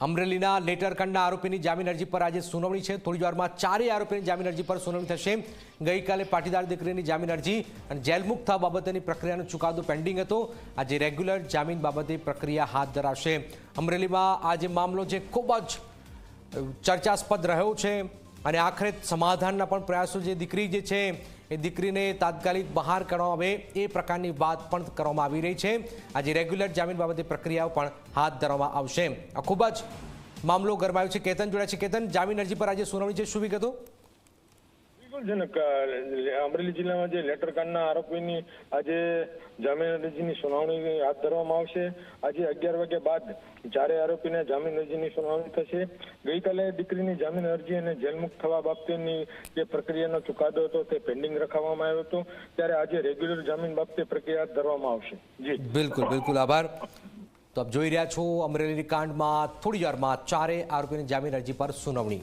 અમરેલીના લેટરકંડના આરોપીની જામીન અરજી પર આજે સુનાવણી છે. થોડી વારમાં ચારેય આરોપીની જામીન અરજી પર સુનાવણી થશે. ગઈકાલે પાટીદાર દીકરીની જામીન અરજી અને જેલમુક્ત થવા બાબતેની પ્રક્રિયાનો ચુકાદો પેન્ડિંગ હતો. આજે રેગ્યુલર જામીન બાબતે પ્રક્રિયા હાથ ધરાશે. અમરેલીમાં આજે મામલો જે ખૂબ જ ચર્ચાસ્પદ રહ્યો છે. અને આખરે સમાધાનના પણ પ્રયાસો જે દીકરી જે છે, એ દીકરીને તાત્કાલિક બહાર કાઢવામાં આવે એ પ્રકારની વાત પણ કરવામાં આવી રહી છે. આજે રેગ્યુલર જામીન બાબતે પ્રક્રિયાઓ પણ હાથ ધરવામાં આવશે. આ ખૂબ જ મામલો ગરમાયો છે. કેતન જોડાય છે. કેતન, જામીન અરજી પર આજે સુનાવણી છે. શું વિગતો? છે ને અમરેલી જિલ્લામાં જે લેટર કાંડના આરોપીની આજે જામીન અરજીની સુનાવણી હાથ ધરવામાં આવશે. આજે અગિયાર વાગ્યા બાદ ચારે આરોપીને જામીન અરજીની સુનાવણી થશે, ગઈકાલે દીકરીની જામીન અરજી અને જેલમુક્ત થવા બાબતેની જે પ્રક્રિયાનો ચુકાદો હતો તે પેન્ડિંગ રાખવામાં આવ્યો હતો. ત્યારે આજે રેગ્યુલર જામીન બાબતે પ્રક્રિયા હાથ ધરવામાં આવશે. જી. બિલકુલ બિલકુલ, આભાર. તો આપ જોઈ રહ્યા છો અમરેલી કાંડમાં થોડી વારમાં ચારે આરોપીની જામીન અરજી પર સુનાવણી.